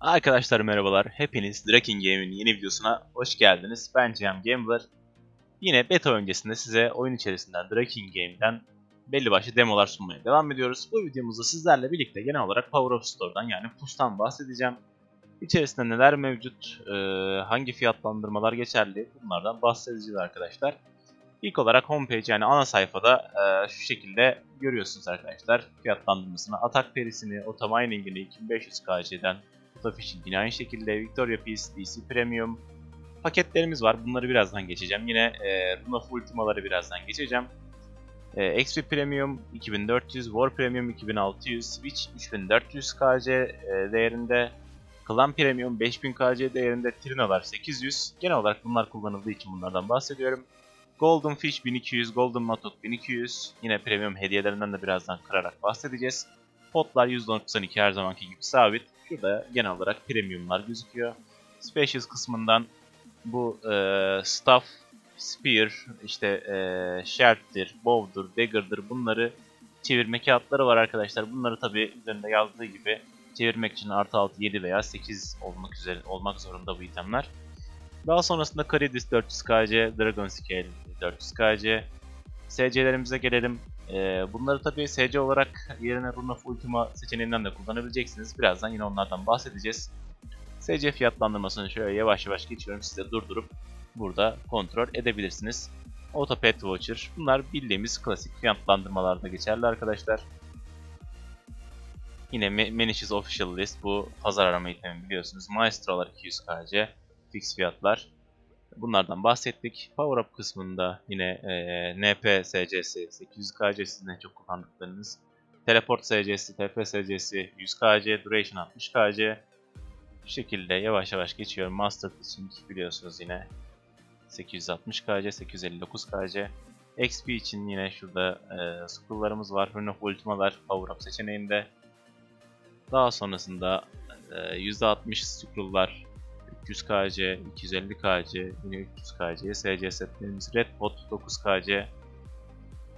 Arkadaşlar merhabalar. Hepiniz Draken Game'in yeni videosuna hoş geldiniz. Ben Cem Gambler. Yine beta öncesinde size oyun içerisinden Draken Game'den belli başlı demolar sunmaya devam ediyoruz. Bu videomuzda sizlerle birlikte genel olarak Power of Store'dan yani PUS'tan bahsedeceğim. İçerisinde neler mevcut, hangi fiyatlandırmalar geçerli bunlardan bahsedeceğiz arkadaşlar. İlk olarak homepage yani ana sayfada e, şu şekilde görüyorsunuz arkadaşlar. Fiyatlandırmasını, atak perisini, otominingini 2500 KC'den Autofishing yine aynı şekilde Victoria Peace, DC Premium paketlerimiz var. Bunları birazdan geçeceğim. Yine e, Rune of Ultima'ları birazdan geçeceğim. E, XP Premium 2400, War Premium 2600, Switch 3400 KC e, değerinde, Clan Premium 5000 KC değerinde, Trino'lar 800. Genel olarak bunlar kullanıldığı için bunlardan bahsediyorum. Golden Fish 1200, Golden Matot 1200. Yine premium hediyelerinden de birazdan kırarak bahsedeceğiz. Potlar %92 her zamanki gibi sabit. Şurada genel olarak premiumlar gözüküyor. Specials kısmından bu e, staff, spear, işte e, shard'dir, bow'dur, dagger'dır bunları çevirme kağıtları var arkadaşlar. Bunları tabi üzerinde yazdığı gibi çevirmek için artı 6, 7 veya 8 olmak üzere olmak zorunda bu itemler. Daha sonrasında Caridis 400kc, Dragon Scale 400kc. SC'lerimize gelelim. Ee, bunları tabii SC olarak yerine Rune of Ultima seçeneğinden de kullanabileceksiniz. Birazdan yine onlardan bahsedeceğiz. SC fiyatlandırmasını şöyle yavaş yavaş geçiyorum. Siz de durdurup burada kontrol edebilirsiniz. Auto Pet Voucher. Bunlar bildiğimiz klasik fiyatlandırmalarda geçerli arkadaşlar. Yine Manish's Official List. Bu pazar arama itemi biliyorsunuz. Maestro'lar 200kc. Fix fiyatlar. Bunlardan bahsettik. Power Up kısmında yine e, NP SC'si 800KC sizin en çok kullandıklarınız. Teleport SC'si, TP SC'si 100KC, Duration 60KC. Bu şekilde yavaş yavaş geçiyorum. Master Teaching biliyorsunuz yine 860KC, 859KC. XP için yine şurada e, scrolllarımız var. Rune Ultima'lar Power Up seçeneğinde. Daha sonrasında e, %60 scrolllar 300kc, 250kc, yine 300kc, SC setlerimiz Red Pot 9kc.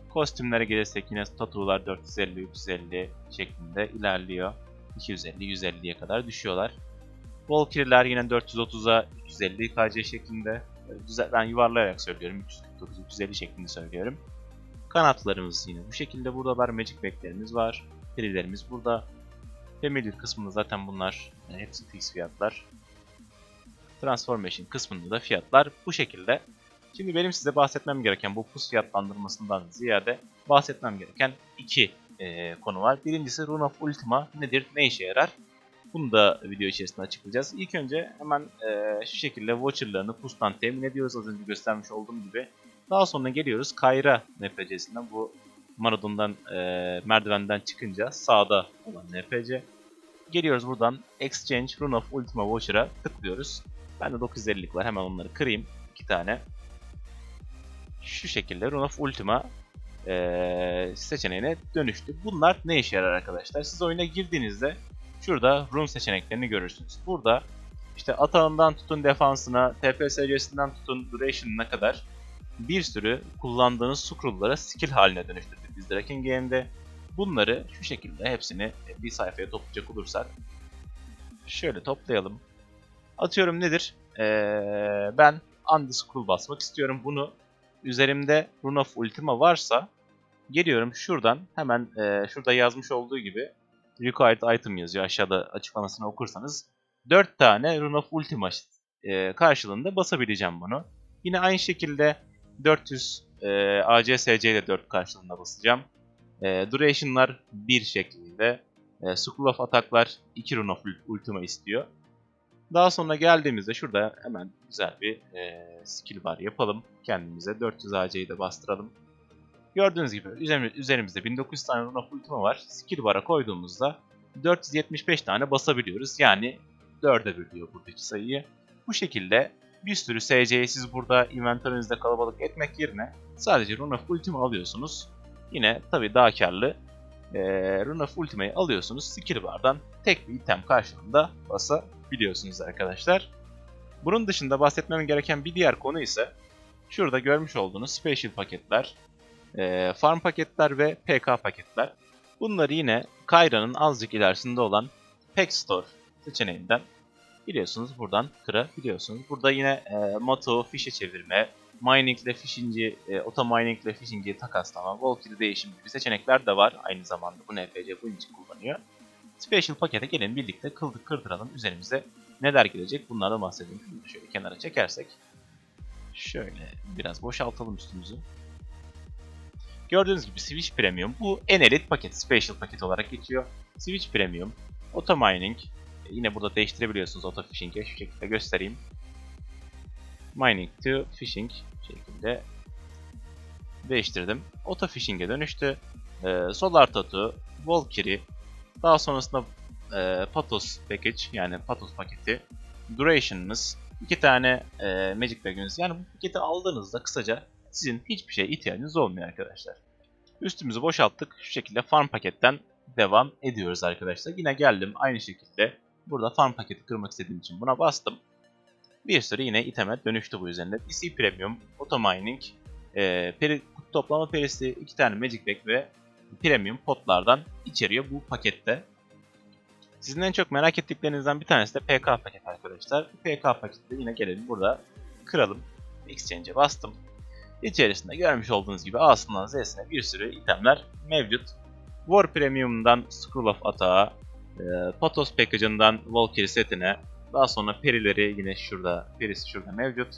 Kostümlere gelirsek yine tatular 450-350 şeklinde ilerliyor. 250-150'ye kadar düşüyorlar. Valkyrie'ler yine 430'a 350 KC şeklinde. Ben yuvarlayarak söylüyorum. 349-350 şeklinde söylüyorum. Kanatlarımız yine bu şekilde buradalar. Magic Back'lerimiz var. Perilerimiz burada. Familiar kısmında zaten bunlar hepsi fix fiyatlar. Transformation kısmında da fiyatlar bu şekilde. Şimdi benim size bahsetmem gereken bu pus fiyatlandırmasından ziyade bahsetmem gereken iki e, konu var. Birincisi Rune of Ultima nedir, ne işe yarar? Bunu da video içerisinde açıklayacağız. İlk önce hemen e, şu şekilde voucherlarını pustan temin ediyoruz az önce göstermiş olduğum gibi. Daha sonra geliyoruz Kayra NPC'sinden bu Maradon'dan e, merdivenden çıkınca sağda olan NPC. Geliyoruz buradan Exchange Rune of Ultima Voucher'a tıklıyoruz. Ben de 950'lik var. Hemen onları kırayım. iki tane. Şu şekilde Rune of Ultima ee, seçeneğine dönüştü. Bunlar ne işe yarar arkadaşlar? Siz oyuna girdiğinizde şurada rune seçeneklerini görürsünüz. Burada işte atağından tutun defansına, TPSC'sinden tutun duration'ına kadar bir sürü kullandığınız scroll'lara skill haline dönüştürdük biz Draken Game'de. Bunları şu şekilde hepsini bir sayfaya toplayacak olursak şöyle toplayalım. Atıyorum nedir? Ee, ben Undiscroll basmak istiyorum. Bunu üzerimde Rune of Ultima varsa geliyorum şuradan hemen e, şurada yazmış olduğu gibi Required Item yazıyor aşağıda açıklamasını okursanız. 4 tane Rune of Ultima e, karşılığında basabileceğim bunu. Yine aynı şekilde 400 e, ACSC ile 4 karşılığında basacağım. E, duration'lar 1 şeklinde. E, School of Attack'lar 2 Rune of Ultima istiyor. Daha sonra geldiğimizde şurada hemen güzel bir e, skill bar yapalım. Kendimize 400 AC'yi de bastıralım. Gördüğünüz gibi üzerimizde 1900 tane runa ultima var. Skill bar'a koyduğumuzda 475 tane basabiliyoruz. Yani 4'e bölüyor buradaki sayıyı. Bu şekilde bir sürü SC'yi siz burada inventörünüzde kalabalık etmek yerine sadece Rune of alıyorsunuz. Yine tabi daha karlı e, Rune of alıyorsunuz. Skill bar'dan tek bir item karşılığında basabiliyorsunuz biliyorsunuz arkadaşlar. Bunun dışında bahsetmem gereken bir diğer konu ise şurada görmüş olduğunuz special paketler, e, farm paketler ve PK paketler. Bunları yine Kayra'nın azıcık ilerisinde olan Pack Store seçeneğinden biliyorsunuz buradan kırabiliyorsunuz. Burada yine e, moto, fişe çevirme, mining ile fishing'i, e, auto mining ile fishing'i takaslama, Valkyrie değişim gibi seçenekler de var. Aynı zamanda bu NPC bunun için kullanıyor. Special pakete gelin birlikte kıldık kırdıralım üzerimize neler gelecek bunlardan bahsedelim. Şunu şöyle kenara çekersek. Şöyle biraz boşaltalım üstümüzü. Gördüğünüz gibi Switch Premium bu en elit paket, Special paket olarak geçiyor. Switch Premium, Auto Mining, e, yine burada değiştirebiliyorsunuz Auto Fishing'e şu şekilde göstereyim. Mining to Fishing şeklinde değiştirdim. Auto Fishing'e dönüştü. Ee, Solar Tattoo, Valkyrie, daha sonrasında e, Pathos Package yani Pathos paketi, Duration'ımız, iki tane e, Magic Bag'iniz. Yani bu paketi aldığınızda kısaca sizin hiçbir şeye ihtiyacınız olmuyor arkadaşlar. Üstümüzü boşalttık. Şu şekilde farm paketten devam ediyoruz arkadaşlar. Yine geldim aynı şekilde. Burada farm paketi kırmak istediğim için buna bastım. Bir sürü yine iteme dönüştü bu üzerinde. DC Premium, Auto Mining, e, peri, toplama perisi, iki tane Magic Bag ve Premium potlardan içeriyor bu pakette. Sizin en çok merak ettiklerinizden bir tanesi de PK paket arkadaşlar. PK pakette yine gelelim burada kıralım. Exchange'e bastım. İçerisinde görmüş olduğunuz gibi A'sından Z'sine bir sürü itemler mevcut. War Premium'dan Scroll of Atağa, e, Pathos Package'ından Valkyrie setine, daha sonra perileri yine şurada, perisi şurada mevcut.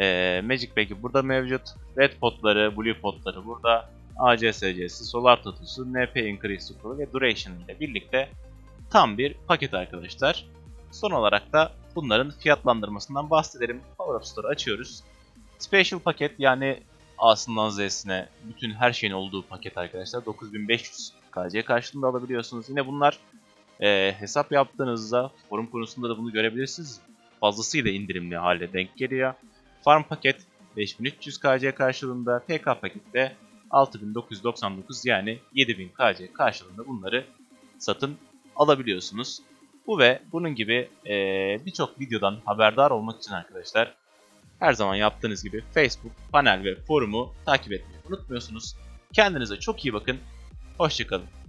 E, Magic Bag'i burada mevcut. Red potları, Blue potları burada. ACSC'si, Solar Tattoo'su, NP Increase Scroll ve Duration ile birlikte tam bir paket arkadaşlar. Son olarak da bunların fiyatlandırmasından bahsedelim. Power Up Store açıyoruz. Special paket yani A'sından Z'sine bütün her şeyin olduğu paket arkadaşlar. 9500 KC karşılığında alabiliyorsunuz. Yine bunlar e, hesap yaptığınızda forum konusunda da bunu görebilirsiniz. Fazlasıyla indirimli hale denk geliyor. Farm paket 5300 KC karşılığında, PK pakette 6999 yani 7000 KC karşılığında bunları satın alabiliyorsunuz. Bu ve bunun gibi e, birçok videodan haberdar olmak için arkadaşlar her zaman yaptığınız gibi Facebook, panel ve forumu takip etmeyi unutmuyorsunuz. Kendinize çok iyi bakın. Hoşçakalın.